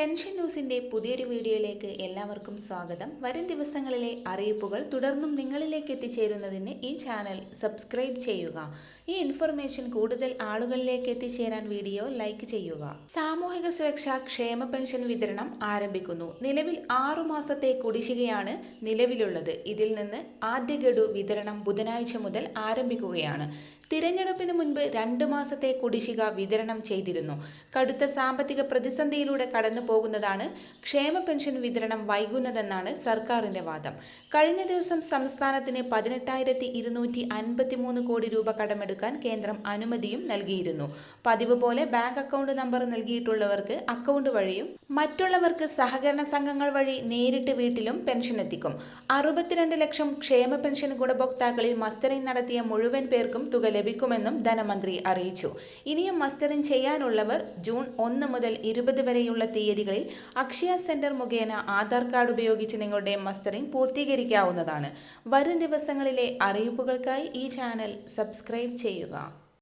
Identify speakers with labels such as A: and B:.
A: Pension ന്യൂസിന്റെ പുതിയൊരു വീഡിയോയിലേക്ക് എല്ലാവർക്കും സ്വാഗതം. വരും ദിവസങ്ങളിലെ അറിയിപ്പുകൾ തുടർന്നും നിങ്ങളിലേക്ക് എത്തിച്ചേരുന്നതിന് ഈ ചാനൽ സബ്സ്ക്രൈബ് ചെയ്യുക. ഈ ഇൻഫർമേഷൻ കൂടുതൽ ആളുകളിലേക്ക് എത്തിച്ചേരാൻ വീഡിയോ ലൈക്ക് ചെയ്യുക. സാമൂഹിക സുരക്ഷാ ക്ഷേമ പെൻഷൻ വിതരണം ആരംഭിക്കുന്നു. നിലവിൽ ആറു മാസത്തെ കുടിശ്ശികയാണ് നിലവിലുള്ളത്. ഇതിൽ നിന്ന് ആദ്യ ഗഡു വിതരണം ബുധനാഴ്ച മുതൽ ആരംഭിക്കുകയാണ്. തിരഞ്ഞെടുപ്പിന് മുൻപ് രണ്ട് മാസത്തെ കുടിശ്ശിക വിതരണം ചെയ്തിരുന്നു. കടുത്ത സാമ്പത്തിക പ്രതിസന്ധിയിലൂടെ കടന്നു പോകുന്നതാണ് ക്ഷേമ പെൻഷൻ വിതരണം വൈകുന്നതെന്നാണ് സർക്കാരിന്റെ വാദം. കഴിഞ്ഞ ദിവസം സംസ്ഥാനത്തിന് പതിനെട്ടായിരത്തി ഇരുന്നൂറ്റി അൻപത്തി മൂന്ന് കോടി രൂപ കടമെടുക്കാൻ കേന്ദ്രം അനുമതിയും നൽകിയിരുന്നു. പതിവ് പോലെ ബാങ്ക് അക്കൗണ്ട് നമ്പർ നൽകിയിട്ടുള്ളവർക്ക് അക്കൗണ്ട് വഴിയും മറ്റുള്ളവർക്ക് സഹകരണ സംഘങ്ങൾ വഴി നേരിട്ട് വീട്ടിലും പെൻഷൻ എത്തിക്കും. അറുപത്തിരണ്ട് ലക്ഷം ക്ഷേമ പെൻഷൻ ഗുണഭോക്താക്കളിൽ മസ്റ്ററിംഗ് നടത്തിയ മുഴുവൻ പേർക്കും തുക ലഭിക്കുമെന്നും ധനമന്ത്രി അറിയിച്ചു. ഇനിയും മസ്റ്ററിംഗ് ചെയ്യാനുള്ളവർ ജൂൺ ഒന്ന് മുതൽ ഇരുപത് വരെയുള്ള തീയതികളിൽ അക്ഷയ സെന്റർ മുഖേന ആധാർ കാർഡ് ഉപയോഗിച്ച് നിങ്ങളുടെ മസ്റ്ററിംഗ് പൂർത്തീകരിക്കാവുന്നതാണ്. വരും ദിവസങ്ങളിലെ അറിയിപ്പുകൾക്കായി ഈ ചാനൽ സബ്സ്ക്രൈബ് ചെയ്യുക.